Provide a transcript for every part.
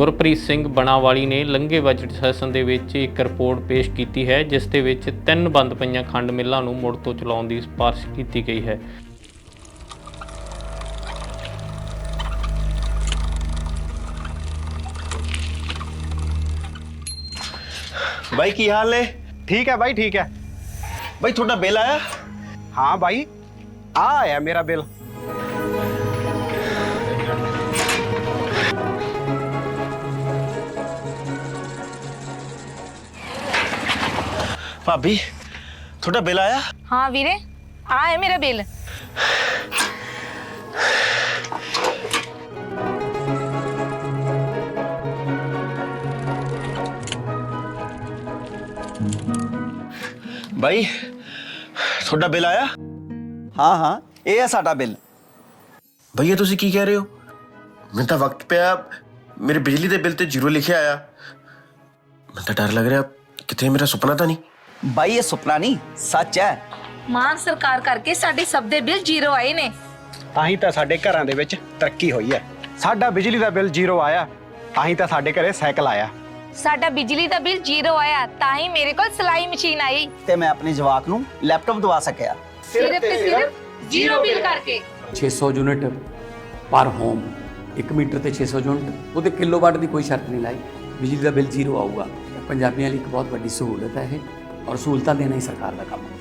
ਗੁਰਪ੍ਰੀਤ ਸਿੰਘ ਬਣਾਵਾਲੀ ਨੇ ਲੰਘੇ budget session ਦੇ ਵਿੱਚ ਇੱਕ ਰਿਪੋਰਟ ਪੇਸ਼ ਕੀਤੀ ਹੈ ਜਿਸ ਦੇ ਵਿੱਚ ਤਿੰਨ ਬੰਦ ਪਈਆਂ ਖੰਡ ਮਿੱਲਾਂ ਨੂੰ ਮੁੜ ਤੋਂ ਚਲਾਉਣ ਦੀ ਸਿਫਾਰਸ਼ ਕੀਤੀ ਗਈ ਹੈ। ਬਾਈ ਕੀ ਹਾਲ ਨੇ? ਠੀਕ ਹੈ ਬਾਈ ਠੀਕ ਹੈ। ਬਾਈ ਤੁਹਾਡਾ ਬਿੱਲ ਆਇਆ? ਹਾਂ ਬਾਈ। ਆ ਆਇਆ ਮੇਰਾ ਬਿੱਲ। ਭਾਬੀ ਤੁਹਾਡਾ ਬਿੱਲ ਆਇਆ? ਹਾਂ ਵੀਰੇ ਆ ਹੈ ਮੇਰਾ ਬਿੱਲ। ਬਾਈ ਤੁਹਾਡਾ ਬਿੱਲ ਆਇਆ? ਹਾਂ ਹਾਂ ਇਹ ਹੈ ਸਾਡਾ ਬਿੱਲ। ਭਈਆ ਤੁਸੀਂ ਕੀ ਕਹਿ ਰਹੇ ਹੋ? ਮੈਨੂੰ ਤਾਂ ਵਕਤ ਪਿਆ ਮੇਰੇ ਬਿਜਲੀ ਦੇ ਬਿੱਲ ਤੇ ਜ਼ੀਰੋ ਲਿਖਿਆ ਆਇਆ। ਮੈਨੂੰ ਤਾਂ ਡਰ ਲੱਗ ਰਿਹਾ ਕਿਤੇ ਮੇਰਾ ਸੁਪਨਾ ਤਾਂ ਨਹੀਂ। ਬਾਈ ਇਹ ਸੁਪਨਾ ਨਹੀਂ ਸੱਚ ਹੈ। ਮਾਨ ਸਰਕਾਰ ਕਰਕੇ ਸਾਡੇ ਸਭ ਦੇ ਬਿੱਲ ਜ਼ੀਰੋ ਆਏ ਨੇ। ਤਾਂ ਹੀ ਤਾਂ ਸਾਡੇ ਘਰਾਂ ਦੇ ਵਿੱਚ ਤਰੱਕੀ ਹੋਈ ਹੈ। ਸਾਡਾ ਬਿਜਲੀ ਦਾ ਬਿੱਲ ਜ਼ੀਰੋ ਆਇਆ ਤਾਂ ਹੀ ਤਾਂ ਸਾਡੇ ਘਰੇ ਸਾਈਕਲ ਆਇਆ। ਸਾਡਾ ਬਿਜਲੀ ਦਾ ਬਿੱਲ ਜ਼ੀਰੋ ਆਇਆ ਤਾਂ ਹੀ ਮੇਰੇ ਕੋਲ ਸਿਲਾਈ ਮਸ਼ੀਨ ਆਈ। ਤੇ ਮੈਂ ਆਪਣੇ ਜਵਾਕ ਨੂੰ ਲੈਪਟਾਪ ਦਵਾ ਸਕਿਆ। ਸਿਰਫ ਤੇ ਸਿਰਫ ਜ਼ੀਰੋ ਬਿੱਲ ਕਰਕੇ। 600 ਯੂਨਿਟ ਪਰ ਹੋਮ 1 ਮੀਟਰ ਤੇ 600 ਯੂਨਿਟ ਉਹਦੇ ਕਿਲੋਵਾਟ ਦੀ ਕੋਈ ਸ਼ਰਤ ਨਹੀਂ ਲਾਈ। ਬਿਜਲੀ ਦਾ ਬਿੱਲ ਜ਼ੀਰੋ ਆਊਗਾ। ਪੰਜਾਬੀਆਂ ਲਈ ਇੱਕ ਬਹੁਤ ਵੱਡੀ ਸਹੂਲਤ ਹੈ ਇਹ। ਔਰ ਸਹੂਲਤਾਂ ਦੇਣਾ ਹੀ ਸਰਕਾਰ ਦਾ ਕੰਮ। ਹੈ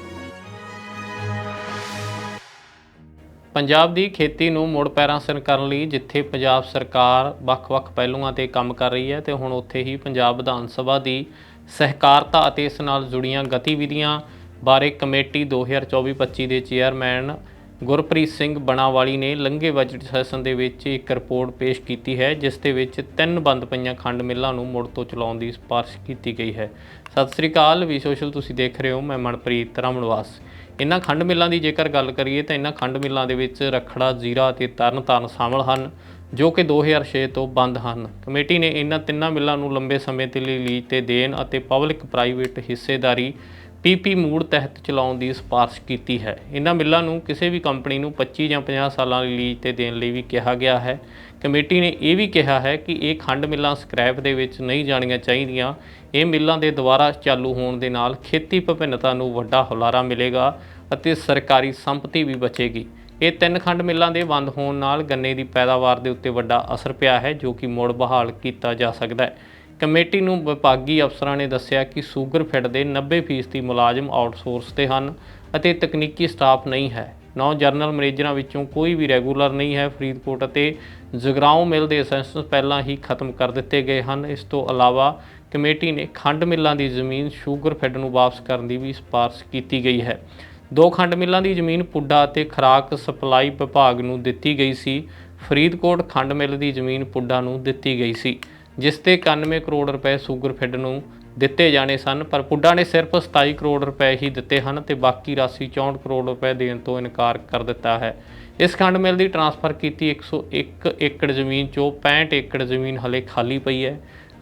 ਪੰਜਾਬ ਦੀ ਖੇਤੀ ਨੂੰ ਮੁੜ ਪੈਰਾਂ ਸਿਰ ਕਰਨ ਲਈ ਜਿੱਥੇ ਪੰਜਾਬ ਸਰਕਾਰ ਵੱਖ-ਵੱਖ ਪਹਿਲੂਆਂ ਤੇ ਕੰਮ ਕਰ ਰਹੀ ਹੈ ਤੇ ਹੁਣ ਉੱਥੇ ਹੀ ਪੰਜਾਬ ਵਿਧਾਨ ਸਭਾ ਦੀ ਸਹਿਕਾਰਤਾ ਅਤੇ ਇਸ ਨਾਲ ਜੁੜੀਆਂ ਗਤੀਵਿਧੀਆਂ ਬਾਰੇ ਕਮੇਟੀ 2024-25 ਦੇ ਚੇਅਰਮੈਨ ਗੁਰਪ੍ਰੀਤ ਸਿੰਘ ਬਣਾਵਾਲੀ ਨੇ ਲੰਘੇ ਬਜਟ ਸੈਸ਼ਨ ਦੇ ਵਿੱਚ ਇੱਕ ਰਿਪੋਰਟ ਪੇਸ਼ ਕੀਤੀ ਹੈ, ਜਿਸ ਦੇ ਵਿੱਚ ਤਿੰਨ ਬੰਦ ਪਈਆਂ ਖੰਡ ਮਿੱਲਾਂ ਨੂੰ ਮੁੜ ਤੋਂ ਚਲਾਉਣ ਦੀ ਸਿਫਾਰਸ਼ ਕੀਤੀ ਗਈ ਹੈ। ਸਤਿ ਸ੍ਰੀ ਅਕਾਲ, ਵੀ ਸੋਸ਼ਲ ਤੁਸੀਂ ਦੇਖ ਰਹੇ ਹੋ, ਮੈਂ ਮਨਪ੍ਰੀਤ ਰਾਮਨਵਾਸ ਇਹਨਾਂ ਖੰਡ ਮਿੱਲਾਂ ਦੀ ਜੇਕਰ ਗੱਲ ਕਰੀਏ ਤਾਂ ਇਹਨਾਂ ਖੰਡ ਮਿੱਲਾਂ ਦੇ ਵਿੱਚ ਰਖੜਾ, ਜ਼ੀਰਾ ਅਤੇ ਤਰਨਤਾਰਨ ਸ਼ਾਮਲ ਹਨ, ਜੋ ਕਿ 2006 ਤੋਂ ਬੰਦ ਹਨ। ਕਮੇਟੀ ਨੇ ਇਹਨਾਂ ਤਿੰਨਾਂ ਮਿੱਲਾਂ ਨੂੰ ਲੰਬੇ ਸਮੇਂ ਦੇ ਲਈ ਲੀਜ਼ ਤੇ ਦੇਣ ਅਤੇ ਪਬਲਿਕ ਪ੍ਰਾਈਵੇਟ ਹਿੱਸੇਦਾਰੀ ਪੀਪੀ ਮੂਡ ਤਹਿਤ ਚਲਾਉਣ ਦੀ ਸਿਫਾਰਸ਼ ਕੀਤੀ ਹੈ। ਇਹਨਾਂ ਮਿੱਲਾਂ ਨੂੰ ਕਿਸੇ ਵੀ ਕੰਪਨੀ ਨੂੰ 25 ਜਾਂ 50 ਸਾਲਾਂ ਲਈ ਲੀਜ਼ ਤੇ ਦੇਣ ਲਈ ਵੀ ਕਿਹਾ ਗਿਆ ਹੈ। ਕਮੇਟੀ ਨੇ ਇਹ ਵੀ ਕਿਹਾ ਹੈ ਕਿ ਇਹ ਖੰਡ ਮਿੱਲਾਂ ਸਕ੍ਰੈਪ ਦੇ ਵਿੱਚ ਨਹੀਂ ਜਾਣੀਆਂ ਚਾਹੀਦੀਆਂ। ਇਹ ਮਿੱਲਾਂ ਦੇ ਦੁਬਾਰਾ ਚਾਲੂ ਹੋਣ ਦੇ ਨਾਲ ਖੇਤੀ ਵਿਭਿੰਨਤਾ ਨੂੰ ਵੱਡਾ ਹੁਲਾਰਾ ਮਿਲੇਗਾ ਅਤੇ ਸਰਕਾਰੀ ਸੰਪਤੀ ਵੀ ਬਚੇਗੀ। ਇਹ ਤਿੰਨ ਖੰਡ ਮਿੱਲਾਂ ਦੇ ਬੰਦ ਹੋਣ ਨਾਲ ਗੰਨੇ ਦੀ ਪੈਦਾਵਾਰ ਦੇ ਉੱਤੇ ਵੱਡਾ ਅਸਰ ਪਿਆ ਹੈ, ਜੋ ਕਿ ਮੁੜ ਬਹਾਲ ਕੀਤਾ ਜਾ ਸਕਦਾ ਹੈ। ਕਮੇਟੀ ਨੂੰ ਵਿਭਾਗੀ ਅਫਸਰਾਂ ਨੇ ਦੱਸਿਆ ਕਿ ਸ਼ੂਗਰ ਦੇ 90% ਮੁਲਾਜ਼ਮ ਆਊਟਸੋਰਸ ਤੇ ਹਨ ਅਤੇ ਤਕਨੀਕੀ ਸਟਾਫ ਨਹੀਂ ਹੈ। ਨੌ ਜਰਨਲ ਮੈਨੇਜਰਾਂ ਵਿੱਚੋਂ ਕੋਈ ਵੀ ਰੈਗੂਲਰ ਨਹੀਂ ਹੈ। ਫਰੀਦਕੋਟ ਅਤੇ ਜਗਰਾਉਂ ਮਿਲ ਦੇ ਲਾਇਸੈਂਸ ਪਹਿਲਾਂ ਹੀ ਖਤਮ ਕਰ ਦਿੱਤੇ ਗਏ ਹਨ। ਇਸ ਤੋਂ ਇਲਾਵਾ ਕਮੇਟੀ ਨੇ ਖੰਡ ਮਿੱਲਾਂ ਦੀ ਜ਼ਮੀਨ ਸ਼ੂਗਰ ਨੂੰ ਵਾਪਸ ਕਰਨ ਦੀ ਵੀ ਸਿਫਾਰਸ਼ ਕੀਤੀ ਗਈ ਹੈ। ਦੋ ਖੰਡ ਮਿੱਲਾਂ ਦੀ ਜ਼ਮੀਨ ਪੁੱਡਾ ਅਤੇ ਖਰਾਕ ਸਪਲਾਈ ਵਿਭਾਗ ਨੂੰ ਦਿੱਤੀ ਗਈ ਸੀ। ਫਰੀਦਕੋਟ ਖੰਡ ਮਿੱਲ ਦੀ ਜ਼ਮੀਨ ਪੁੱਡਾ ਨੂੰ ਦਿੱਤੀ ਗਈ ਸੀ। ਜਿਸ ਤੇ 91 ਕਰੋੜ ਰੁਪਏ ਸ਼ੂਗਰ ਫੈਡ ਨੂੰ ਦਿੱਤੇ ਜਾਣੇ ਸਨ, ਪਰ ਪੁੱਡਾ ਨੇ ਸਿਰਫ 27 ਕਰੋੜ ਰੁਪਏ ਹੀ ਦਿੱਤੇ ਹਨ ਤੇ ਬਾਕੀ ਰਾਸ਼ੀ 64 ਕਰੋੜ ਰੁਪਏ ਦੇਣ ਤੋਂ ਇਨਕਾਰ ਕਰ ਦਿੱਤਾ ਹੈ। ਇਸ ਖੰਡ ਮਿੱਲ ਦੀ ਟਰਾਂਸਫਰ ਕੀਤੀ 101 ਏਕੜ ਜ਼ਮੀਨ ਚੋਂ 65 ਏਕੜ ਜ਼ਮੀਨ ਹਲੇ ਖਾਲੀ ਪਈ ਹੈ।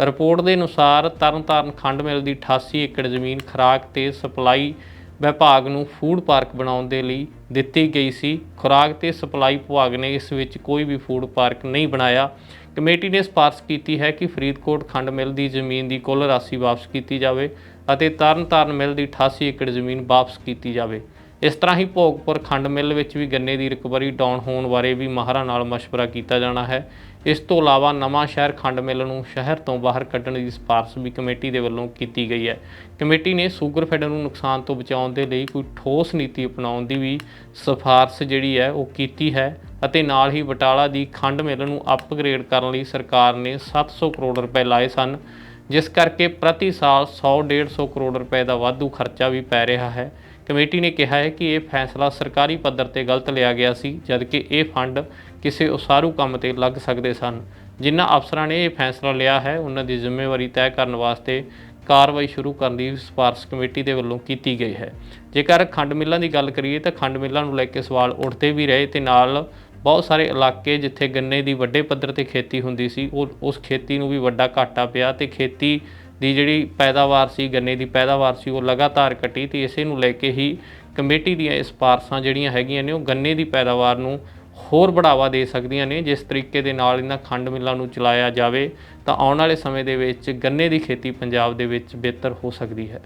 ਰਿਪੋਰਟ ਦੇ ਅਨੁਸਾਰ ਤਰਨਤਾਰਨ ਖੰਡ ਮਿੱਲ ਦੀ 88 ਏਕੜ ਜ਼ਮੀਨ ਖੁਰਾਕ ਤੇ ਸਪਲਾਈ ਵਿਭਾਗ ਨੂੰ ਫੂਡ ਪਾਰਕ ਬਣਾਉਣ ਦੇ ਲਈ ਦਿੱਤੀ ਗਈ ਸੀ। ਖੁਰਾਕ ਤੇ ਸਪਲਾਈ ਵਿਭਾਗ ਨੇ ਇਸ ਵਿੱਚ ਕੋਈ ਵੀ ਫੂਡ ਪਾਰਕ ਨਹੀਂ ਬਣਾਇਆ। ਕਮੇਟੀ ਨੇ ਸਿਫਾਰਸ਼ ਕੀਤੀ ਹੈ ਕਿ ਫਰੀਦਕੋਟ ਖੰਡ ਮਿੱਲ ਦੀ ਜ਼ਮੀਨ ਦੀ ਕੁੱਲ ਰਾਸ਼ੀ ਵਾਪਸ ਕੀਤੀ ਜਾਵੇ ਅਤੇ ਤਰਨਤਾਰਨ ਮਿੱਲ ਦੀ 88 ਏਕੜ ਜ਼ਮੀਨ ਵਾਪਸ ਕੀਤੀ ਜਾਵੇ। ਇਸ ਤਰ੍ਹਾਂ ਹੀ ਭੋਗਪੁਰ ਖੰਡ ਮਿੱਲ ਵਿੱਚ ਵੀ ਗੰਨੇ ਦੀ ਰਿਕਵਰੀ ਡਾਊਨ ਹੋਣ ਬਾਰੇ ਵੀ ਮਾਹਰਾਂ ਨਾਲ ਮਸ਼ਵਰਾ ਕੀਤਾ ਜਾਣਾ ਹੈ। ਇਸ ਤੋਂ ਇਲਾਵਾ ਨਵਾਂ ਸ਼ਹਿਰ ਖੰਡ ਮਿੱਲ ਨੂੰ ਸ਼ਹਿਰ ਤੋਂ ਬਾਹਰ ਕੱਢਣ ਦੀ ਸਿਫਾਰਸ਼ ਵੀ ਕਮੇਟੀ ਦੇ ਵੱਲੋਂ ਕੀਤੀ ਗਈ ਹੈ। ਕਮੇਟੀ ਨੇ ਸ਼ੂਗਰ ਫੈਡ ਨੂੰ ਨੁਕਸਾਨ ਤੋਂ ਬਚਾਉਣ ਦੇ ਲਈ ਕੋਈ ਠੋਸ ਨੀਤੀ ਅਪਣਾਉਣ ਦੀ ਵੀ ਸਿਫਾਰਸ਼ ਜਿਹੜੀ ਹੈ ਉਹ ਕੀਤੀ ਹੈ ਅਤੇ ਨਾਲ ਹੀ ਬਟਾਲਾ ਦੀ ਖੰਡ ਮਿੱਲ ਨੂੰ ਅਪਗ੍ਰੇਡ ਕਰਨ ਲਈ ਸਰਕਾਰ ਨੇ 700 ਕਰੋੜ ਰੁਪਏ ਲਾਏ ਸਨ, ਜਿਸ ਕਰਕੇ ਪ੍ਰਤੀ ਸਾਲ 100-150 ਕਰੋੜ ਰੁਪਏ ਦਾ ਵਾਧੂ ਖਰਚਾ ਵੀ ਪੈ ਰਿਹਾ ਹੈ। ਕਮੇਟੀ ਨੇ ਕਿਹਾ ਹੈ ਕਿ ਇਹ ਫੈਸਲਾ ਸਰਕਾਰੀ ਪੱਧਰ ਤੇ ਗਲਤ ਲਿਆ ਗਿਆ ਸੀ, ਜਦਕਿ ਇਹ ਫੰਡ ਕਿਸੇ ਉਸਾਰੂ ਕੰਮ ਤੇ ਲੱਗ ਸਕਦੇ ਸਨ। ਜਿਨ੍ਹਾਂ ਅਫਸਰਾਂ ਨੇ ਇਹ ਫੈਸਲਾ ਲਿਆ ਹੈ, ਉਹਨਾਂ ਦੀ ਜ਼ਿੰਮੇਵਾਰੀ ਤੈਅ ਕਰਨ ਵਾਸਤੇ ਕਾਰਵਾਈ ਸ਼ੁਰੂ ਕਰਨ ਦੀ ਸਿਫਾਰਸ਼ ਕਮੇਟੀ ਦੇ ਵੱਲੋਂ ਕੀਤੀ ਗਈ ਹੈ। ਜੇਕਰ ਖੰਡ ਮਿੱਲਾਂ ਦੀ ਗੱਲ ਕਰੀਏ ਤਾਂ ਖੰਡ ਮਿੱਲਾਂ ਨੂੰ ਲੈ ਕੇ ਸਵਾਲ ਉੱਠਦੇ ਵੀ ਰਹੇ ਤੇ ਨਾਲ ਬਹੁਤ ਸਾਰੇ ਇਲਾਕੇ ਜਿੱਥੇ ਗੰਨੇ ਦੀ ਵੱਡੇ ਪੱਧਰ ਤੇ ਖੇਤੀ ਹੁੰਦੀ ਸੀ, ਉਹ ਉਸ ਖੇਤੀ ਨੂੰ ਵੀ ਵੱਡਾ ਘਾਟਾ ਪਿਆ ਤੇ ਖੇਤੀ ਦੀ ਜਿਹੜੀ ਪੈਦਾਵਾਰ ਸੀ, ਗੰਨੇ ਦੀ ਪੈਦਾਵਾਰ ਸੀ, ਉਹ ਲਗਾਤਾਰ ਘਟੀ ਤੇ ਇਸੇ ਨੂੰ ਲੈ ਕੇ ਹੀ ਕਮੇਟੀ ਦੀਆਂ ਇਹ ਸਿਫਾਰਸ਼ਾਂ ਜਿਹੜੀਆਂ ਹੈਗੀਆਂ ਨੇ, ਉਹ ਗੰਨੇ ਦੀ ਪੈਦਾਵਾਰ ਨੂੰ ਹੋਰ ਬੜਾਵਾ ਦੇ ਸਕਦੀਆਂ ਨੇ। ਜਿਸ ਤਰੀਕੇ ਦੇ ਨਾਲ ਇਹਨਾਂ ਖੰਡ ਮਿੱਲਾਂ ਨੂੰ ਚਲਾਇਆ ਜਾਵੇ, ਤਾਂ ਆਉਣ ਵਾਲੇ ਸਮੇਂ ਦੇ ਵਿੱਚ ਗੰਨੇ ਦੀ ਖੇਤੀ ਪੰਜਾਬ ਦੇ ਵਿੱਚ ਬਿਹਤਰ ਹੋ ਸਕਦੀ ਹੈ।